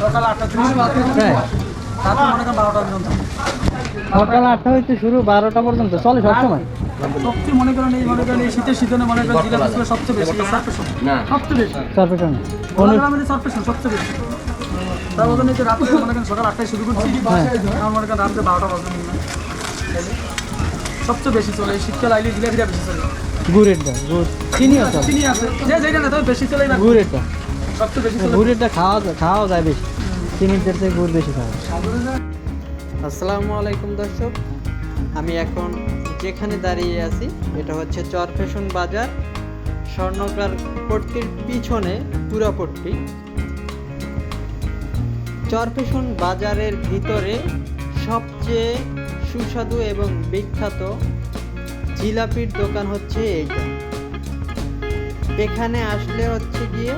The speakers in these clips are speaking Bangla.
সকাল আটটা শুরু তারপর মনে করেন বারোটা পর্যন্ত। সকাল আটটা হইতে শুরু বারোটা পর্যন্ত। চলে সবসময়? সবচেয়ে মনে করেন এই মনে করেন এই শীতের সিজনে মনে করেন জিলাপি ছিল সবচেয়ে বেশি। সারপেশন সবচেয়ে বেশি। চার পেছনে মনে করেন আমাদের সারপেশন সবচেয়ে বেশি। তার মধ্যে যে রাত্রে মনে করেন সকাল আটটায় শুরু করছি আমার মনে করেন রাত্রে বারোটা পর্যন্ত। সবচেয়ে বেশি চলে এই শীতকাল আইলে জিলাপিটা বেশি চলে। গুড়। চলে চিনি আছে। যে যেখানে তবে বেশি চলে না। সবচেয়ে খাওয়া যায় বেশি। আসসালামু আলাইকুম দর্শক। আমি এখন যেখানে দাঁড়িয়ে আছি, এটা হচ্ছে চরফেশন বাজার। স্বর্ণকার পট্টির পিছনে পুরাপট্টি চরফেশন বাজারের ভিতরে সবচেয়ে সুস্বাদু এবং বিখ্যাত জিলাপির দোকান হচ্ছে এইটা। এখানে আসলে হচ্ছে গিয়ে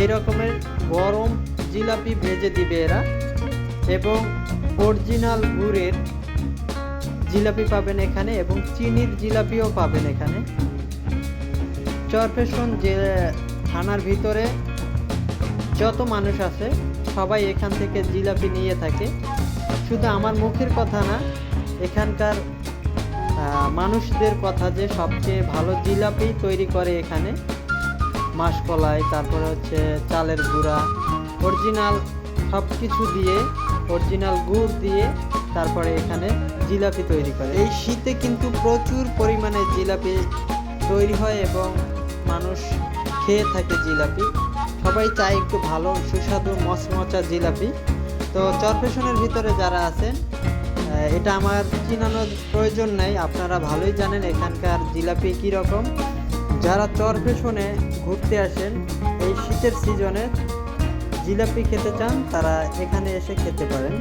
এই রকমের গরম জিলাপি ভেজে দিবে এরা। এবং অরিজিনাল গুড়ের জিলাপি পাবেন এখানে এবং চিনির জিলাপিও পাবেন এখানে। চরফেশন যে থানার ভিতরে যত মানুষ আছে, সবাই এখান থেকে জিলাপি নিয়ে থাকে। শুধু আমার মুখের কথা না, এখানকার মানুষদের কথা যে সবচেয়ে ভালো জিলাপি তৈরি করে এখানে। মাসকলাই, তারপরে হচ্ছে চালের গুঁড়া অরিজিনাল সব কিছু দিয়ে অরিজিনাল গুড় দিয়ে তারপরে এখানে জিলাপি তৈরি করে। এই শীতে কিন্তু প্রচুর পরিমাণে জিলাপি তৈরি হয় এবং মানুষ খেয়ে থাকে জিলাপি। সবাই চায় একটু ভালো, সুস্বাদু, মচমচা জিলাপি। তো চরপেশনের ভিতরে যারা আছেন এটা আমার চিনানোর প্রয়োজন নেই। আপনারা ভালোই জানেন এখানকার জিলাপি কীরকম। যারা চর পেছনে ঘুরতে আসেন, এই শীতের সিজনে জিলাপি খেতে চান, তারা এখানে এসে খেতে পারেন।